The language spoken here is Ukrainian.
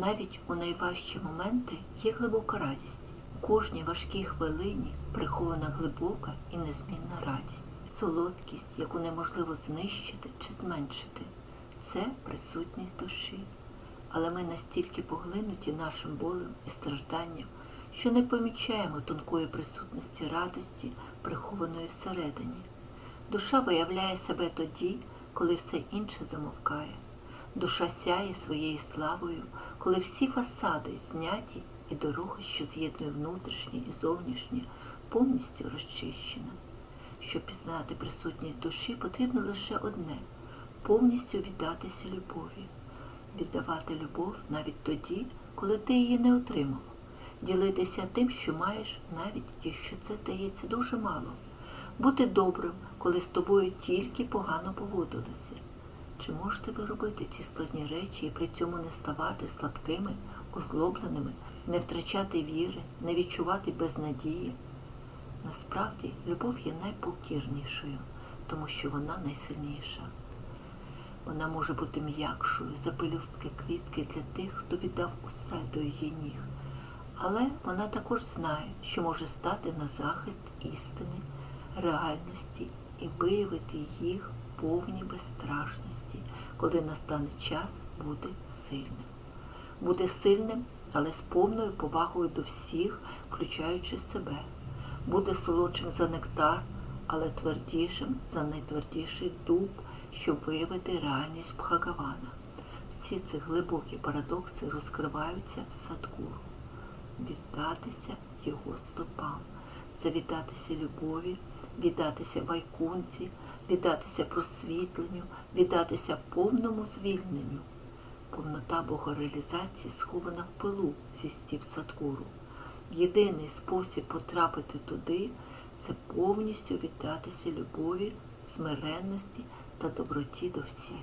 Навіть у найважчі моменти є глибока радість. У кожній важкій хвилині прихована глибока і незмінна радість, солодкість, яку неможливо знищити чи зменшити. Це присутність душі. Але ми настільки поглинуті нашим болем і стражданням, що не помічаємо тонкої присутності радості, прихованої всередині. Душа виявляє себе тоді, коли все інше замовкає. Душа сяє своєю славою, коли всі фасади зняті і дорога, що з'єднує внутрішнє і зовнішнє, повністю розчищена. Щоб пізнати присутність душі, потрібно лише одне повністю віддатися любові, віддавати любов навіть тоді, коли ти її не отримав, ділитися тим, що маєш, навіть якщо це здається дуже мало, бути добрим, коли з тобою тільки погано поводилися. Чи можете ви робити ці складні речі і при цьому не ставати слабкими, озлобленими, не втрачати віри, не відчувати безнадії? Насправді, любов є найпокірнішою, тому що вона найсильніша. Вона може бути м'якшою за пелюстки квітки для тих, хто віддав усе до її ніг. Але вона також знає, що може стати на захист істини, реальності і виявити їх повні безстрашності, коли настане час бути сильним. Бути сильним, але з повною повагою до всіх, включаючи себе. Бути солодшим за нектар, але твердішим за найтвердіший дуб, щоб виявити реальність Бхагавана. Всі ці глибокі парадокси розкриваються в садкуру. Віддатися його стопам. Це віддатися любові, віддатися вайкунці, віддатися просвітленню, віддатися повному звільненню. Повнота богореалізації схована в пилу зі стіп садкуру. Єдиний спосіб потрапити туди це повністю віддатися любові, смиренності та доброті до всіх.